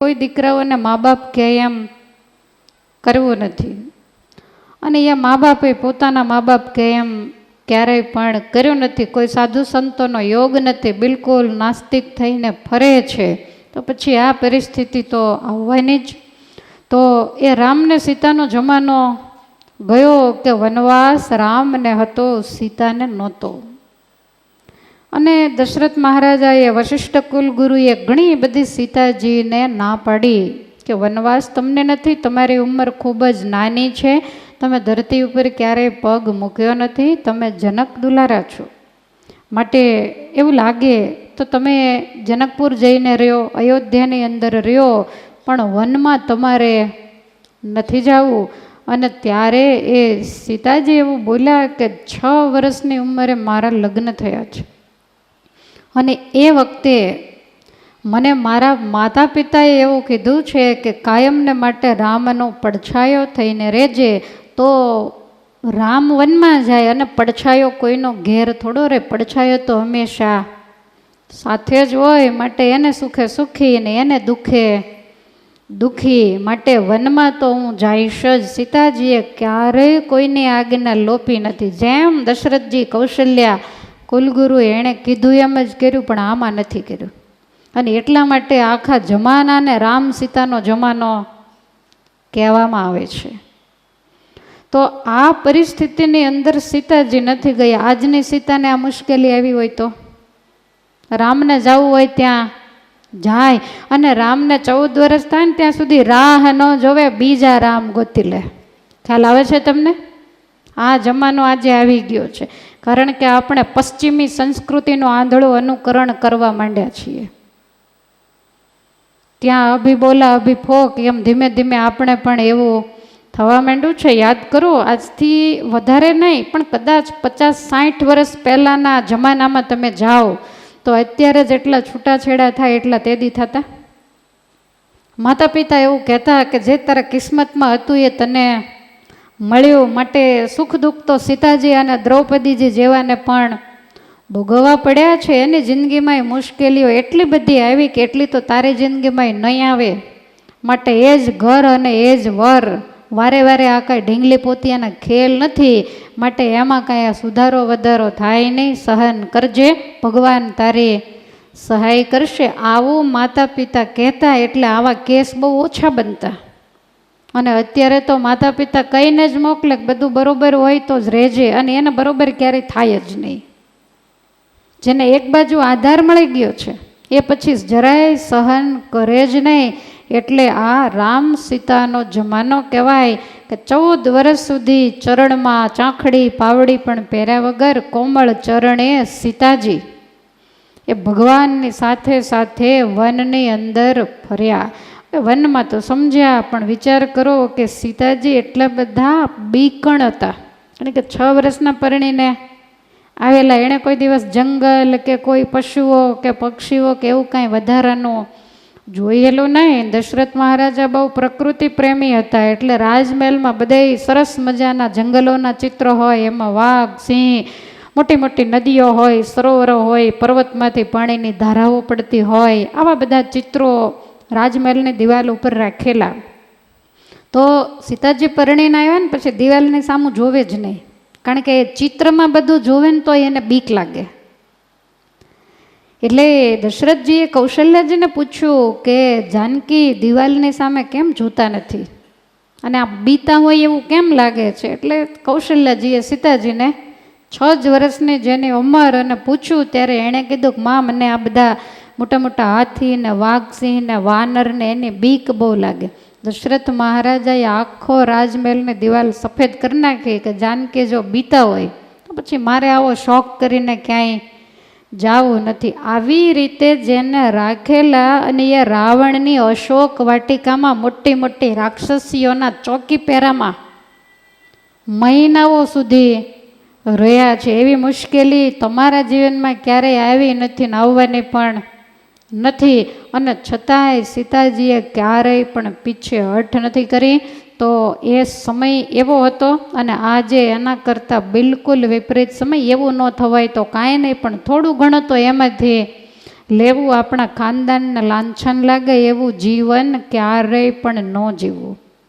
કોઈ દીકરાઓને મા બાપ કહે એમ કરવું નથી. અને એ મા બાપે પોતાના મા બાપ કહે એમ ક્યારેય પણ કર્યું નથી. કોઈ સાધુ સંતોનો યોગ નથી. બિલકુલ નાસ્તિક થઈને ફરે છે. તો પછી આ પરિસ્થિતિ તો આવવાની જ. તો એ રામને સીતાનો જમાનો ગયો કે વનવાસ રામને હતો, સીતાને નહોતો. અને દશરથ મહારાજાએ વશિષ્ઠ કુલગુરુએ ઘણી બધી સીતાજીને ના પાડી કે વનવાસ તમને નથી, તમારી ઉંમર ખૂબ જ નાની છે, તમે ધરતી ઉપર ક્યારેય પગ મૂક્યો નથી, તમે જનક દુલારા છો. માટે એવું લાગે તો તમે જનકપુર જઈને રહ્યો, અયોધ્યાની અંદર રહ્યો, પણ વનમાં તમારે નથી જવું. અને ત્યારે એ સીતાજી એવું બોલ્યા કે છ વર્ષની ઉંમરે મારા લગ્ન થયા છે. અને એ વખતે મને મારા માતા પિતાએ એવું કીધું છે કે કાયમને માટે રામનો પડછાયો થઈને રહેજે, તો રામ વનમાં જાય અને પડછાયો કોઈનો ઘેર થોડો રહે. પડછાયો તો હંમેશા સાથે જ હોય, માટે એને સુખે સુખી ને એને દુઃખે દુઃખી માટે વનમાં તો હું જઈશ જ. સીતાજીએ ક્યારેય કોઈની આજ્ઞા લોપી નથી. જેમ દશરથજી કૌશલ્યા કુલગુરુ એણે કીધું એમ જ કર્યું, પણ આમાં નથી કર્યું. અને એટલા માટે આખા જમાનાને રામ સીતાનો જમાનો કહેવામાં આવે છે. તો આ પરિસ્થિતિની અંદર સીતાજી નથી ગયા. આજની સીતાને આ મુશ્કેલી આવી હોય તો? રામને જવું હોય ત્યાં જાય અને રામને ચૌદ વર્ષ થાય ને ત્યાં સુધી રાહ ન જોવે, બીજા રામ ગોતી લે. ખ્યાલ આવે છે તમને? આ જમાનો આજે આવી ગયો છે. કારણ કે આપણે પશ્ચિમી સંસ્કૃતિનું આંધળું અનુકરણ કરવા માંડ્યા છીએ. ત્યાં અભી બોલા અભી ફોક એમ ધીમે ધીમે આપણે પણ એવું થવા માંડ્યું છે. યાદ કરો, આજથી વધારે નહીં, પણ કદાચ પચાસ સાઠ વર્ષ પહેલાંના જમાનામાં તમે જાઓ, તો અત્યારે જેટલા છૂટાછેડા થાય એટલા તેદી થતા. માતા પિતા એવું કહેતા કે જે તારા કિસ્મતમાં હતું એ તને મળ્યું માટે સુખ દુઃખ તો સીતાજી અને દ્રૌપદીજી જેવાને પણ ભોગવવા પડ્યા છે. એની જિંદગીમાં મુશ્કેલીઓ એટલી બધી આવી કે એટલી તો તારી જિંદગીમાં નહીં આવે. માટે એ જ ઘર અને એ જ વર. વારે વારે આ કાંઈ ઢીંગલી પોતિયાના ખેલ નથી. માટે એમાં કાંઈ સુધારો વધારો થાય નહીં. સહન કરજે. ભગવાન તારી સહાય કરશે. આવું માતા પિતા કહેતા એટલે આવા કેસ બહુ ઓછા બનતા. અને અત્યારે તો માતા પિતા કહીને જ મોકલે બધું બરોબર હોય તો જ રહેજે. અને એને બરોબર ક્યારેય થાય જ નહીં. જેને એક બાજુ આધાર મળી ગયો છે, એ પછી જરાય સહન કરે જ નહીં. એટલે આ રામ સીતાનો જમાનો કહેવાય કે ચૌદ વર્ષ સુધી ચરણમાં ચાંખડી પાવડી પણ પહેર્યા વગર કોમળ ચરણે સીતાજી એ ભગવાનની સાથે સાથે વનની અંદર ફર્યા. વનમાં તો સમજ્યા, પણ વિચાર કરો કે સીતાજી એટલા બધા બીકણ હતા. અને કે છ વર્ષના પરણીને આવેલા, એણે કોઈ દિવસ જંગલ કે કોઈ પશુઓ કે પક્ષીઓ કે એવું કાંઈ વધારાનું જોયેલું નહીં. દશરથ મહારાજા બહુ પ્રકૃતિ પ્રેમી હતા, એટલે રાજમહેલમાં બધે સરસ મજાના જંગલોના ચિત્રો હોય, એમાં વાઘ, સિંહ, મોટી મોટી નદીઓ હોય, સરોવરો હોય, પર્વતમાંથી પાણીની ધારાઓ પડતી હોય, આવા બધા ચિત્રો રાજમહેલની દિવાલ ઉપર રાખેલા. તો સીતાજી પરણીને આવ્યા ને પછી દિવાલની સામું જોવે જ નહીં. કારણ કે ચિત્રમાં બધું જોવે ને તો એને બીક લાગે. એટલે દશરથજીએ કૌશલ્યાજીને પૂછ્યું કે, જાનકી, દિવાલની સામે કેમ જોતા નથી? અને આ બીતા હોય એવું કેમ લાગે છે? એટલે કૌશલ્યાજીએ સીતાજીને છ જ વર્ષની જેની ઉંમર અને પૂછ્યું, ત્યારે એણે કીધું કે, માં, મને આ બધા મોટા મોટા હાથી ને વાઘસિંહ ને વાનર ને એની બીક બહુ લાગે. દશરથ મહારાજાએ આખો રાજમહેલને દિવાલ સફેદ કરી નાખી કે જાનકી જો બીતા હોય, તો પછી મારે આવો શોખ કરીને ક્યાંય જાવું નથી. આવી રીતે જેને રાખેલા અને એ રાવણની અશોક વાટિકામાં મોટી મોટી રાક્ષસીઓના ચોકી પહેરામાં મહિનાઓ સુધી રહ્યા છે. એવી મુશ્કેલી તમારા જીવનમાં ક્યારેય આવી નથી ને આવવાની પણ નથી. અને છતાંય સીતાજીએ ક્યારેય પણ પીછે હઠ નથી કરી. તો એ સમય એવો હતો અને આજે એના કરતાં બિલકુલ વિપરીત સમય એવું ન થવાય તો કાંઈ નહીં, પણ થોડું ઘણું તો એમાંથી લેવું આપણા ખાનદાનને લાંછન લાગે એવું જીવન ક્યારેય પણ ન જીવવું.